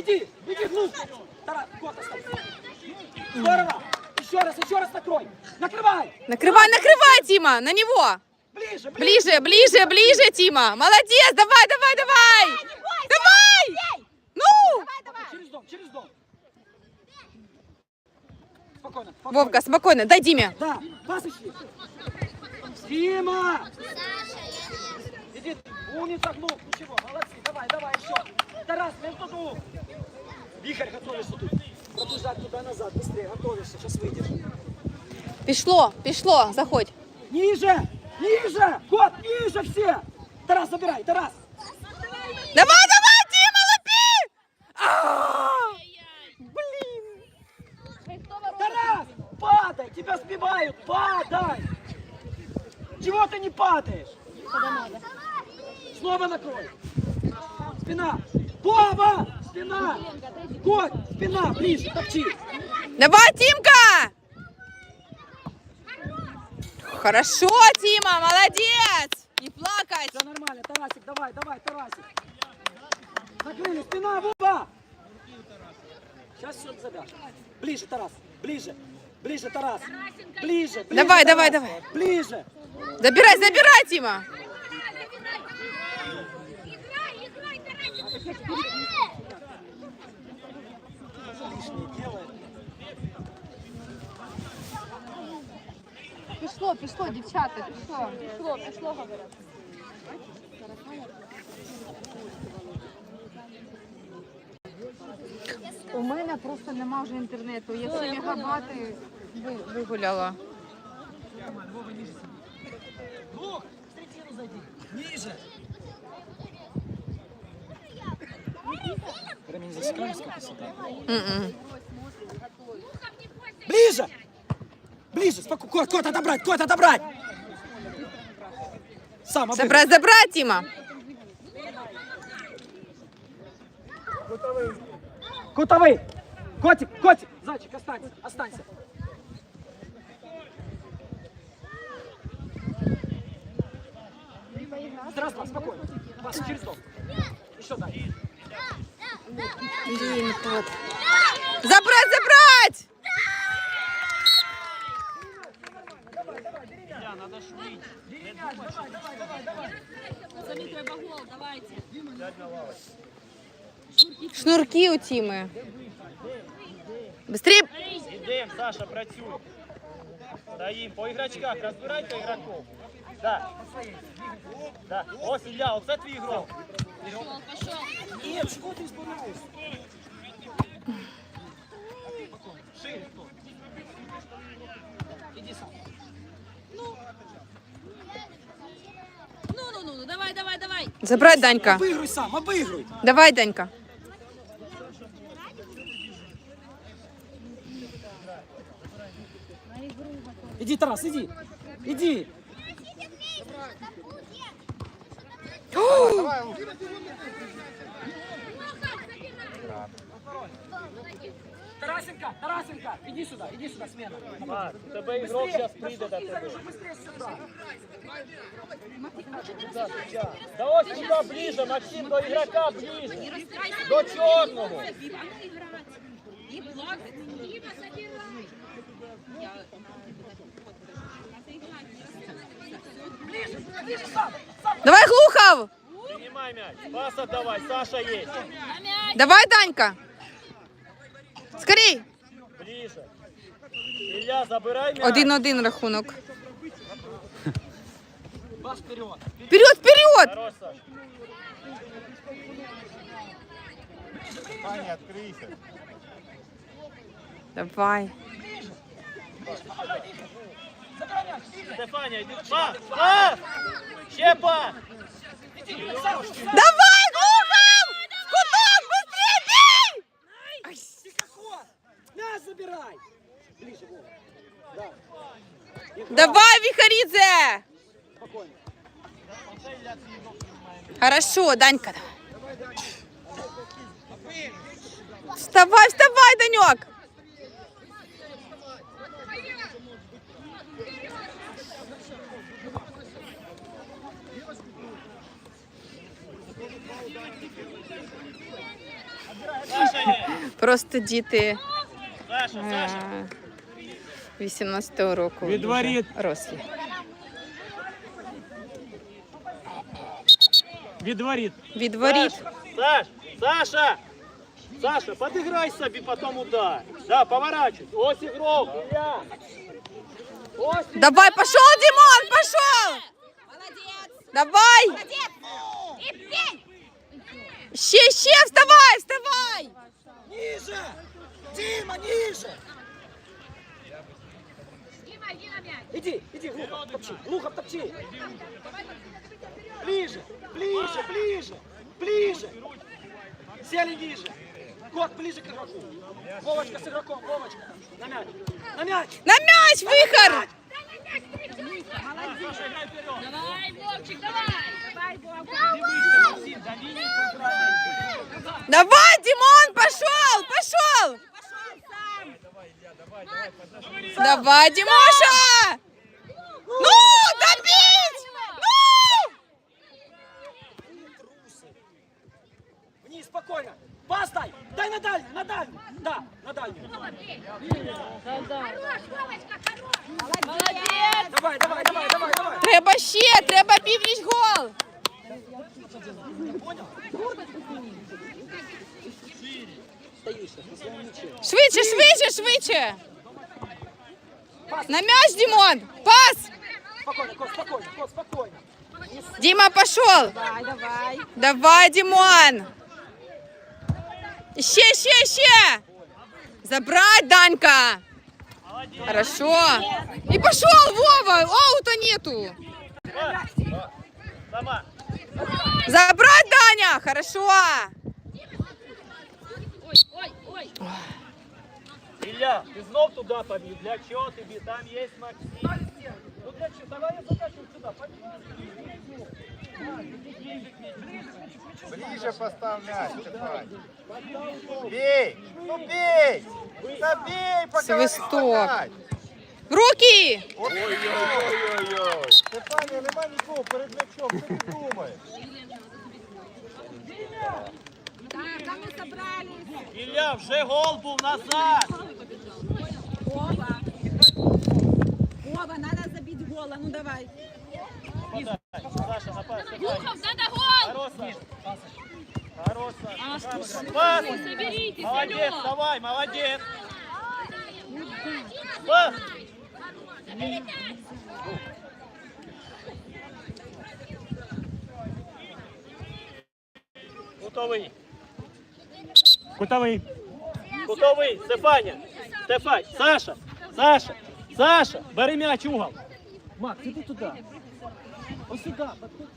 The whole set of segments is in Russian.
Иди, иди, ну. Тарас, кот оставь. Здорово. Еще раз, еще раз накрой. Накрывай. Накривай, накривай, Тіма, на нього. Ближе, ближе. Ближе, ближе, ближе, Тіма. Молодець, давай, давай, давай. Давай! Ну! Через дом, через дом. Спокойно, спокойно. Вовка, спокійно, дай Дімі. Да, пасочки. Дима! Иди, умница, ну, ничего, молодцы, давай, давай, еще. Тарас, мен туду. Вихрь, готовишься тут. Пробежать туда-назад, быстрее, готовишься, сейчас выйдешь. Пішло, пішло, заходь. Ниже, ниже, кот, ниже все. Тарас, забирай, Тарас. Давай, давай, Тіма, лупи! А! Блін. Тарас, падай, тебя сбивают, падай. Чего ты не падаешь? Снова накрой. Спина. Вова, спина. Кот, спина, ближе, топчи. Давай, Тімка! Хорошо, Тіма, молодець! Не плакать! Все нормально, Тарасик, давай, давай, Тарасик. Накрыли, спина, Вова. Сейчас все задашь. Ближе, Тарас, ближе. Ближе, Тарас. Ближе, ближе. Давай, давай, Тарас. давай. Ближе. Забирай, забирай, Тіма! Лишнее делает. Пішло, пішло, дівчата, пішло. Пішло, пішло, говорять. У мене просто нема вже інтернету. Я всі мегабати ви- Вигуляла. Двух, в середину зайди. Ниже. Ближе! Ближе, спокойно. Кот, кот отобрать, кот отобрать! Сам. Забрать, забрать, Тіма! Кутовый! Котик, котик! Зайчик, останься, останься. Здравствуй, спокойно. Пас, через дом. Еще дай. Блін, кот. Забрать, забрать! Шнурки у Тіми. Быстрее! Ідем, Саша, працюй. Стоїм по іграчках, розбирайте ігроків. Да. Да. Ось Ілля, оце твій ігрок. Нет, что ты испугаешься? Шире. Иди сам. Ну, ну, ну, ну, давай, давай, давай. Забрать, Данька. Обыгрывай сам, обыгрывай. Давай, Данька. Иди, Тарас, иди. Иди. Тарасенко, Тарасенко, иди сюда, иди сюда, смена. У тебе ігрок зараз прийде до тебе. Быстрее сюда. Да, ось сюди ближче, Максим, до ігрока ближче. До чорного. И плакать. Дима, собирай. Ближе сам, сам. Давай, Глухов! Піднімай м'яч. Паса давай, Саша є. Давай, Данька! Скорей! Ближче. Ілля, забирай м'яч. Один-один рахунок. Пас вперед. Вперед, вперед! Хорош, Саш. Давай. Стефанія, йди. Пас, пас! Ще пас! Давай, Глухов! В куток, быстрее бей! Ай, Тихоход. Мяч забирай. Ближе, Вова. Да. Давай, Вихаридзе! Спокойно. Хорошо, Данька. давай. Вставай, вставай, Данек! Просто діти Саша, Саша. е, 18-го року. Відворіт. дуже Рослі. Від воріт. Від воріт. Саш, Саша, Саша, подыграй собі, потом удар. Да, поворачивай. Ось ігрок, Ілля. Ось Давай, пошел, Димон, пошел! Молодец. Давай! Молодец. И пей. Ще, ще, вставай, вставай! Ниже! Дима, ниже! Дима, иди на мяч. Иди, иди, глухо топчи, глухо топчи. Ближе, ближе, ближе, ближе. Сели ниже. Кот, ближе к игроку. Вовочка с игроком, Вовочка. На мяч, на мяч. На м'яч, вихор! Давай, Вовчик, давай. Давай, Вовчик. Давай, Димон, пошел, пошел! Давай, Димоша! Ну, добить! Ну! Вниз, спокойно. Пас дай, дай на дальнюю, на дальнюю. Да, на дальнюю. Хорош, Вовочка, хорош. Молодец. Давай, давай, давай, давай, давай. Треба ще, треба північ гол! Швидше, швидше, швидше! На м'яч, Димон! Пас! Дима пошел! Давай, давай. Давай, Димон! Ще, ще, ще! Забрать, Данька! Хорошо. И пошел, Вова! Аута нету! Сама. Забрать, Даня! Хорошо! Ой, ой, ой. Ілля, ти знов туди побіг. Для чого тобі? Там є Максим. Ну для чего? Давай я закачиваю сюда. Ближе поставь мяч, Степан. Бей! Ну бей! Забей, пока Свисток. мяч. В руки! Ой-ой-ой-ой. Стефанія, нема нікого перед м'ячом, що ти думаєш? Так, а мы собрались. Ілля, вже гол був назад. Гола. Ну давай. Саша, напад. Духов, надо гол. Хорош, Саша. Хорош, Саша. Пас. Соберитесь, Молодец, алло. давай, молодец. Пас. Кутовий. Кутовий. Кутовий. Стефаня. Стефань. Саша. Саша. Саша. Бери м'яч угол. Макс, иди туда. Вот сюда, подходи.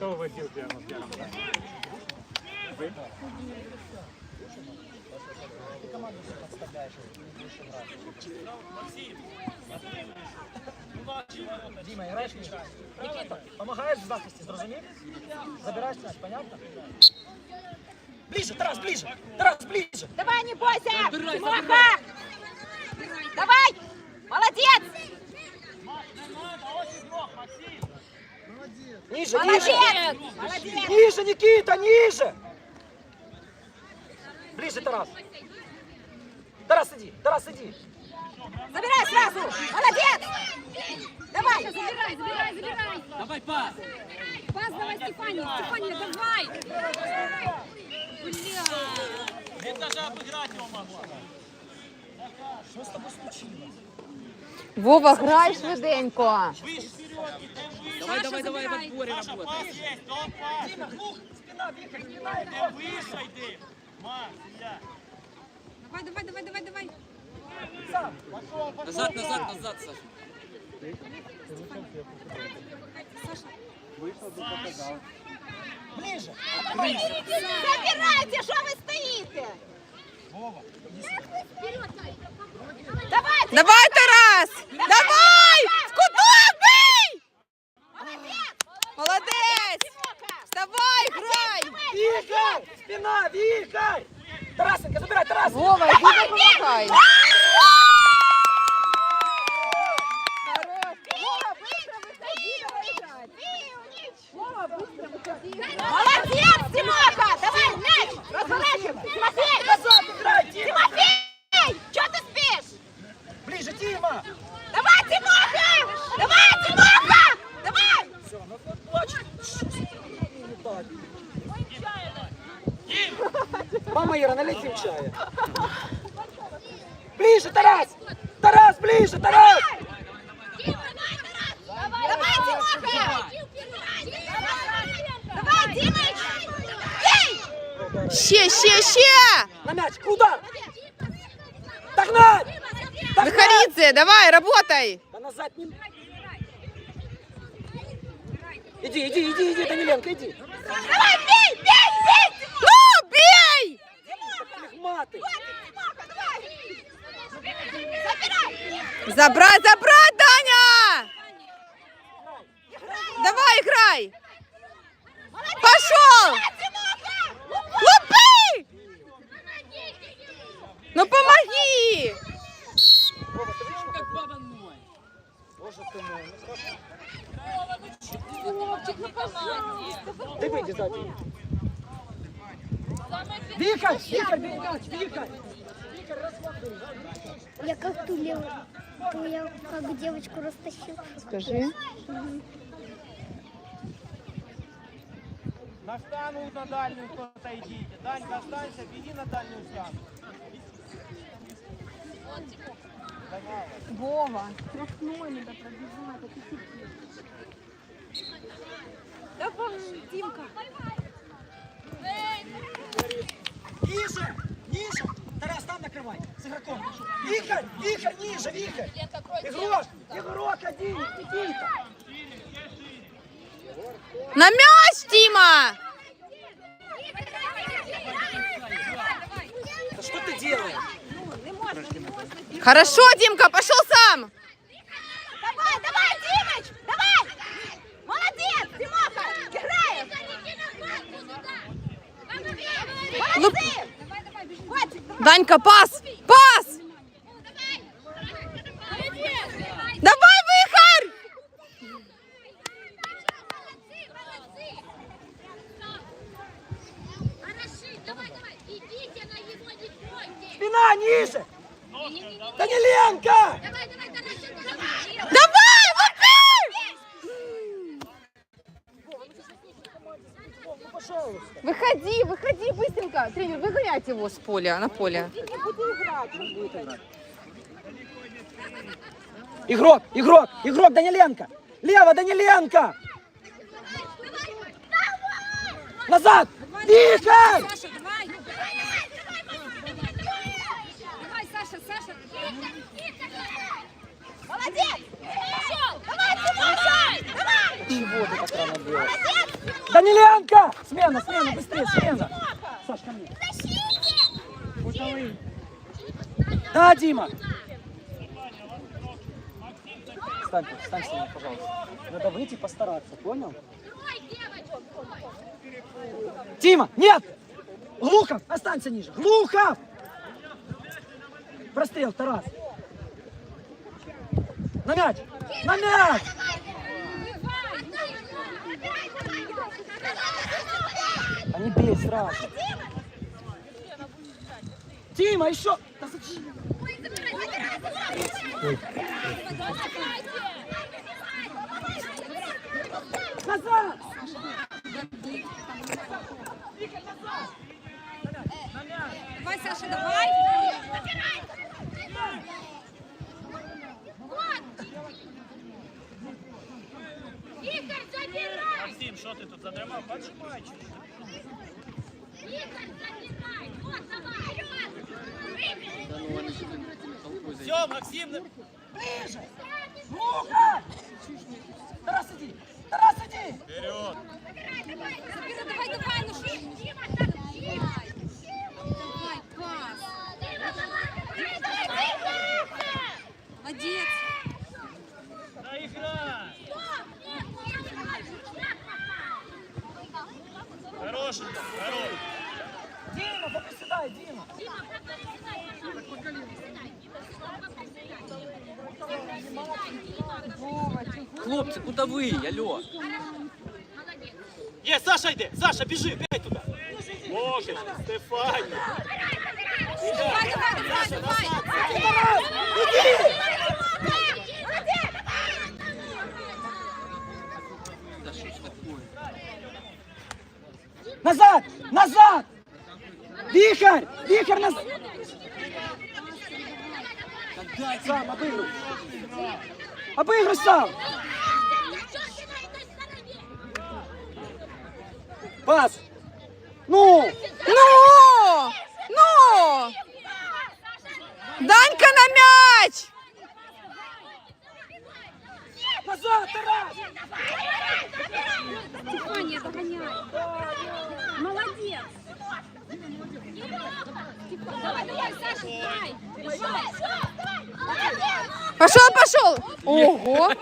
Кто выводил первым? первым? Вы? команду все подставляешь. будешь играть. Дима, играешь в мяч? Никита, помогаешь в захисте, зрозумів? Забираешь мяч, понятно? Ближе, Тарас, ближе! Тарас, ближе! Давай, не бойся! Тимоха! Давай! Молодец! Ниже, ниже! Молодец! Молодец! Ниже, Никита, ниже! Ближе, Тарас. Тарас, иди, Тарас, иди. Забирай сразу! Молодец! Давай! Забирай, забирай, забирай. Давай пас. Пас давай, Стефания, Стефания, давай. Бля. Він даже обіграти його могла. Что с тобой случилось? Вова, грай швиденько! Давай, давай, давай, в забирай. отборе Пас работай. є, дом пас. Дима, глух, спина, вихрь, спина, Ти вище йди. Макс, Ілля. Давай, давай, давай, давай, давай. сам. Назад, назад, назад, Саша. Ближе. Забирайте, що ви стоїте? Давай! Давай, Тарас! Ближе, Тарас! Тарас, ближе, Тарас! Ще, ще, ще! На мяч, удар! Догнать! Догнать! Выходите, давай, работай! Да назад не... Иди, иди, иди, иди, Даниленко, иди. Давай, бей, бей, бей! Ну, бей! Флегматы. Забрать, забрать, Даня! Давай, играй! Пошел! Лупи! Ну помоги! Как баба Ной. Боже ты мой. Ты выйди сзади. Вихрь, бей мяч, вихрь. Я как тулил, я как девочку растащил. Скажи. На штангу на дальнюю кто-то идите. Данька, останься, беги на дальнюю штангу. Вова, страшной надо пробежать. это ты Ниже, ниже. Тарас, там накрывай. С игроком. Вихрь, вихрь, ниже, вихрь. Игрок, игрок один, Никита. На мяч, Тима! Да что ты делаешь? Хорошо, Димка, пошел сам! Давай, давай, Димыч, давай! Молодец, Тимоха, играешь! Ну, Хватит, Данька, пас! Пас! Давай, выхарь! Спина ниже. Даниленко! Давай, лупи! Ну, пожалуйста. Выходи, выходи быстренько. Тренер, выгонять его с поля, на поле. Игрок, игрок, игрок Даниленко. Лево, Даниленко. Назад. Вихрь! Саша, давай. Давай, Саша, Саша. молодец! Пошел! Давай, Тимоша! Давай! Чего ты так рано делаешь? Даниленко! Смена, смена, быстрее, смена. Саш, ко мне. Да, Дима. Встань, встань с ними, пожалуйста. Надо выйти постараться, понял? Дима, нет! Глухов, останься ниже. Глухов! Прострел, Тарас. На мяч! На мяч! А не бей сразу. Дима, еще! Да зачем? Назад! Давай, Саша, давай. Игорь, забирай! Максим, що ти тут затримав? Поджимай чуть. Игорь, забирай! Вот, давай! Все, Максим, не- Глухо! Тарас, иди! Тарас, иди! вперед. Забирай, давай, давай, ну что? Давай. Давай, пас. Молодец. Да играй. Хорошенько, хорош. Дима, поприседай, Дима! Хлопцы, куда вы? Алло. Є, Саша йде. Саша, біжи, бігай туди. Боже, Стефані. Давай, давай, давай, давай. Да что ж такое? Назад! Назад! Вихрь! Вихрь назад! Сам, обыгрывай! Обыгрывай сам! Пас! Ну! Ну! Ну! Данька на мяч! Назад, Тарас! Стефания, догоняй. Молодец. Давай, давай, Саша, давай. Пошел, пошел! Ого!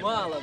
Мало.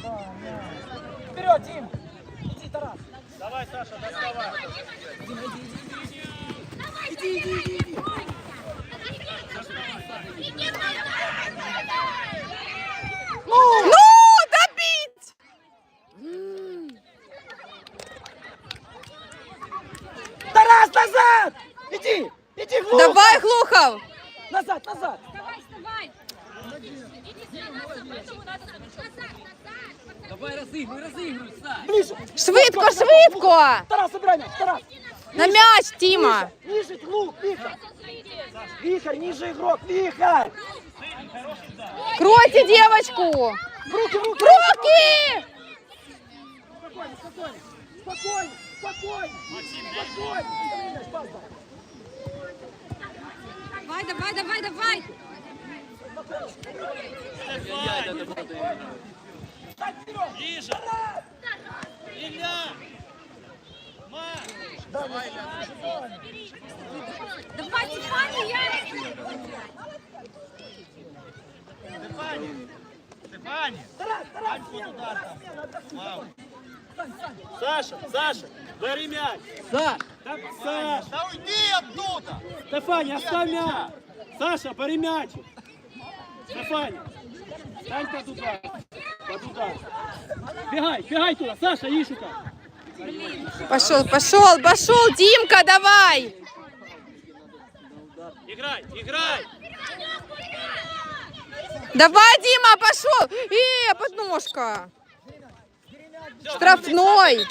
Вперед, Дим! Иди, Тарас! Давай, Саша, доставай. Иди, иди, иди, иди! Ну, добить! Тарас, назад! Иди! Иди, глухо! Давай, Глухов! Назад, назад! Давай, вставай. Давай разыгрывай, разыгрывай, Сань. Ближе! Швидко, швидко! Тарас, собирай мяч! Тарас! На мяч, Тима! Ниже, лук, Вихрь! Вихрь, ниже игрок, Вихрь! Кройте девочку! В руки, в руки! Руки! Спокойно, спокойно! Спокойно, спокойно! Спокойно! Давай, давай, давай, давай. Ближе. Ілля. Маш. Давай, Стефания. Стефані. Стефані. Тарас, Тарас! Ань, от удар там. Смена, атакуй! Вау. Стань, стань! Саша, Саша, бери м'яч. Саш, Так, Саш. Да уйди оттуда! Стефані, оставь м'яч. Саша, бери м'яч. Стефані. Стань под удар. Бегай, бегай туда. Саша, їй шукай. Пошел, пошел, пошел, Димка, давай! Играй, играй. Давай, Дима, пошел! Э, подножка! Штрафной!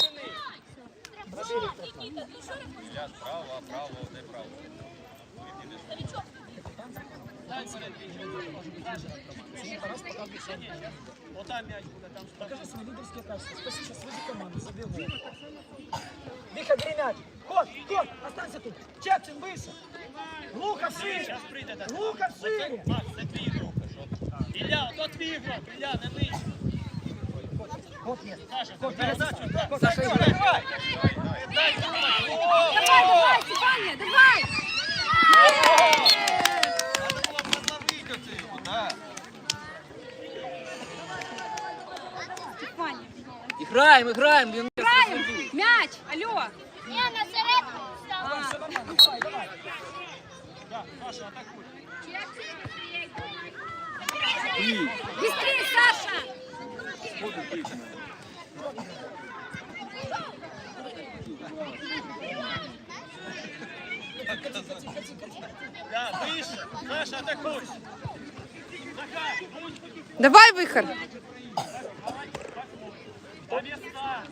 Вот там мяч будет, там что Покажи свои лидерские качества. Спаси сейчас выйди команду, забей гол. Виха, бери мяч. Кот, кот, останься тут. Чепчин выше. Лука в шире. Лука в шире. Макс, це твій ігрок, що? Ілля, то твій ігрок, Ілля, не нижче. Кот есть. Саша, Кот, передачу. Кот, Саша, давай. Давай, давай, Сіваня, давай. Граємо. М'яч. Алло. Не, на середину. Быстрее, Саша. Да, выше. Саша, атакуй. Давай, Вихор. До места.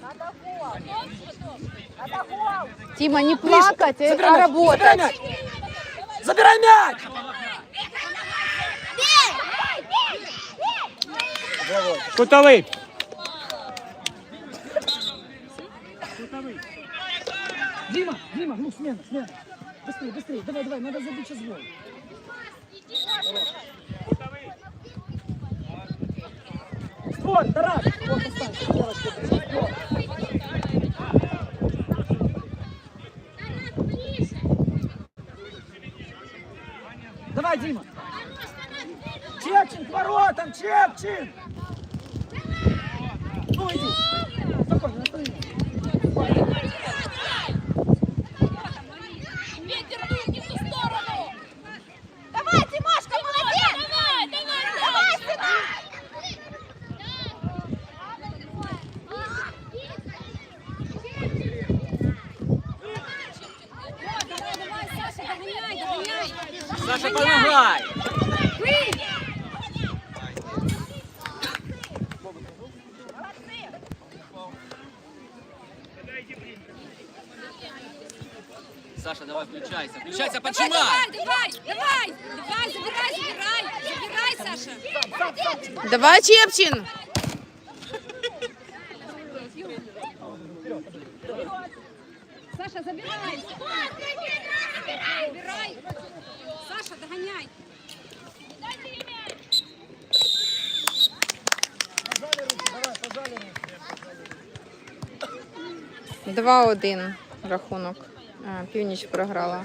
Тима, не плакать, а Забирай мяч, работать. Забирай мяч! Забирай мяч! Кутовый. Дима, Дима, ну смена, смена. Быстрее, быстрее, давай, давай, надо забить сейчас гол. Створ, Тарас! Вот, девочка, 七 Саша, давай, включайся. Включайся, Давай, поджимай. давай, давай, давай, забирай, забирай, забирай, Саша. Давай, Чепчин. Саша, забирай. Забирай. Саша, догоняй. Два-один рахунок. А, Північ програла.